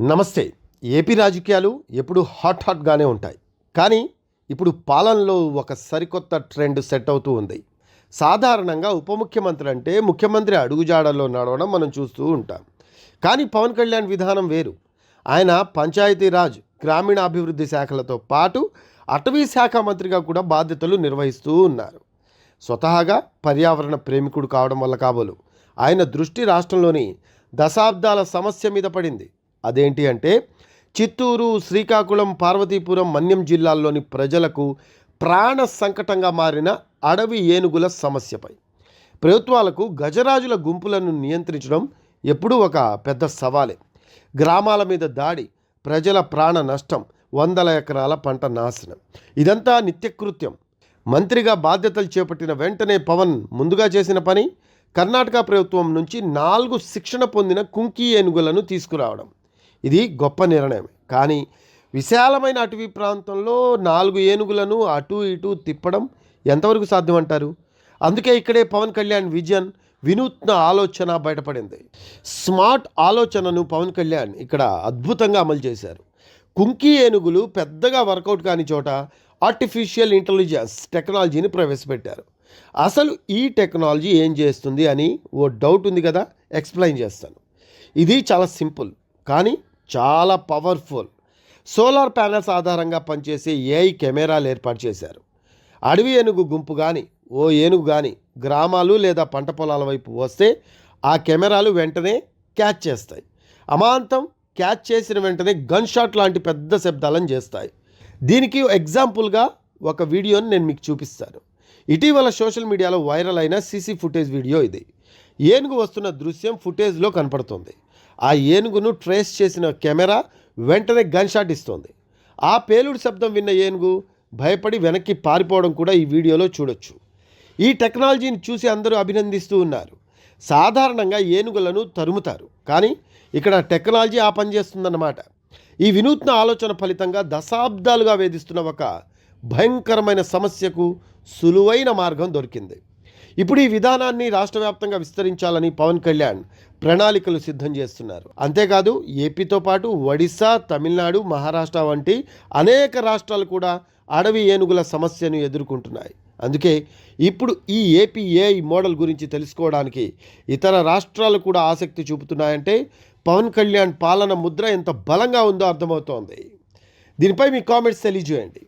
నమస్తే. ఏపీ రాజకీయాలు ఎప్పుడు హాట్ హాట్గానే ఉంటాయి. కానీ ఇప్పుడు పాలనలో ఒక సరికొత్త ట్రెండ్ సెట్ అవుతూ ఉంది. సాధారణంగా ఉప ముఖ్యమంత్రి అంటే ముఖ్యమంత్రి అడుగుజాడల్లో నడవడం మనం చూస్తూ ఉంటాం. కానీ పవన్ కళ్యాణ్ విధానం వేరు. ఆయన పంచాయతీరాజ్ గ్రామీణాభివృద్ధి శాఖలతో పాటు అటవీ శాఖ మంత్రిగా కూడా బాధ్యతలు నిర్వహిస్తూ ఉన్నారు. స్వతహాగా పర్యావరణ ప్రేమికుడు కావడం వల్ల కాబోలు. ఆయన దృష్టి రాష్ట్రంలోని దశాబ్దాల సమస్య మీద పడింది. అదేంటి అంటే చిత్తూరు శ్రీకాకుళం పార్వతీపురం మన్యం జిల్లాల్లోని ప్రజలకు ప్రాణ సంకటంగా మారిన అడవి ఏనుగుల సమస్యపై. ప్రభుత్వాలకు గజరాజుల గుంపులను నియంత్రించడం ఎప్పుడూ ఒక పెద్ద సవాలే. గ్రామాల మీద దాడి ప్రజల ప్రాణ నష్టం వందల ఎకరాల పంట నాశనం. ఇదంతా నిత్యకృత్యం. మంత్రిగా బాధ్యతలు చేపట్టిన వెంటనే పవన్ ముందుగా చేసిన పని కర్ణాటక ప్రభుత్వం నుంచి నాలుగు శిక్షణ పొందిన కుంకి ఏనుగులను తీసుకురావడం. ఇది గొప్ప నిర్ణయం. కానీ విశాలమైన అటవీ ప్రాంతంలో నాలుగు ఏనుగులను అటు ఇటు తిప్పడం ఎంతవరకు సాధ్యమంటారు అందుకే ఇక్కడే పవన్ కళ్యాణ్ విజన్ వినూత్న ఆలోచన బయటపడింది. స్మార్ట్ ఆలోచనను పవన్ కళ్యాణ్ ఇక్కడ అద్భుతంగా అమలు చేశారు. కుంకి ఏనుగులు పెద్దగా వర్కౌట్ కాని చోట ఆర్టిఫిషియల్ ఇంటెలిజెన్స్ టెక్నాలజీని ప్రవేశపెట్టారు. అసలు ఈ టెక్నాలజీ ఏం చేస్తుంది అని ఓ డౌట్ ఉంది కదా? ఎక్స్ప్లెయిన్ చేస్తాను. ఇది చాలా సింపుల్. కానీ చాలా పవర్ఫుల్. సోలార్ ప్యానెల్స్ ఆధారంగా పనిచేసే ఏఐ కెమెరాలు ఏర్పాటు చేశారు. అడవి ఏనుగు గుంపు కానీ ఓ ఏనుగు కానీ గ్రామాలు లేదా పంట పొలాల వైపు వస్తే ఆ కెమెరాలు వెంటనే క్యాచ్ చేస్తాయి. అమాంతం క్యాచ్ చేసిన వెంటనే గన్ షాట్ లాంటి పెద్ద శబ్దాలను చేస్తాయి. దీనికి ఎగ్జాంపుల్గా ఒక వీడియోని నేను మీకు చూపిస్తాను. ఇటీవల సోషల్ మీడియాలో వైరల్ అయిన సీసీ ఫుటేజ్ వీడియో ఇది. ఏనుగు వస్తున్న దృశ్యం ఫుటేజ్లో కనపడుతుంది. ఆ ఏనుగును ట్రేస్ చేసిన కెమెరా వెంటనే గన్ షాట్ ఇస్తోంది. ఆ పేలుడు శబ్దం విన్న ఏనుగు భయపడి వెనక్కి పారిపోవడం కూడా ఈ వీడియోలో చూడొచ్చు. ఈ టెక్నాలజీని చూసి అందరూ అభినందిస్తూ ఉన్నారు. సాధారణంగా ఏనుగులను తరుముతారు. కానీ ఇక్కడ టెక్నాలజీ ఆ పని చేస్తుందన్నమాట. ఈ వినూత్న ఆలోచన ఫలితంగా దశాబ్దాలుగా వేధిస్తున్న ఒక భయంకరమైన సమస్యకు సులువైన మార్గం దొరికింది. ఇప్పుడు ఈ విధానాన్ని రాష్ట్ర వ్యాప్తంగా విస్తరించాలని పవన్ కళ్యాణ్ ప్రణాళికలు సిద్ధం చేస్తున్నారు. అంతేకాదు ఏపీతో పాటు ఒడిశా తమిళనాడు మహారాష్ట్ర వంటి అనేక రాష్ట్రాలు కూడా అడవి ఏనుగుల సమస్యను ఎదుర్కొంటున్నాయి. అందుకే ఇప్పుడు ఈ ఏపీఏఐ మోడల్ గురించి తెలుసుకోవడానికి ఇతర రాష్ట్రాలు కూడా ఆసక్తి చూపుతున్నాయంటే పవన్ కళ్యాణ్ పాలన ముద్ర ఎంత బలంగా ఉందో అర్థమవుతోంది. దీనిపై మీ కామెంట్స్ తెలియజేయండి.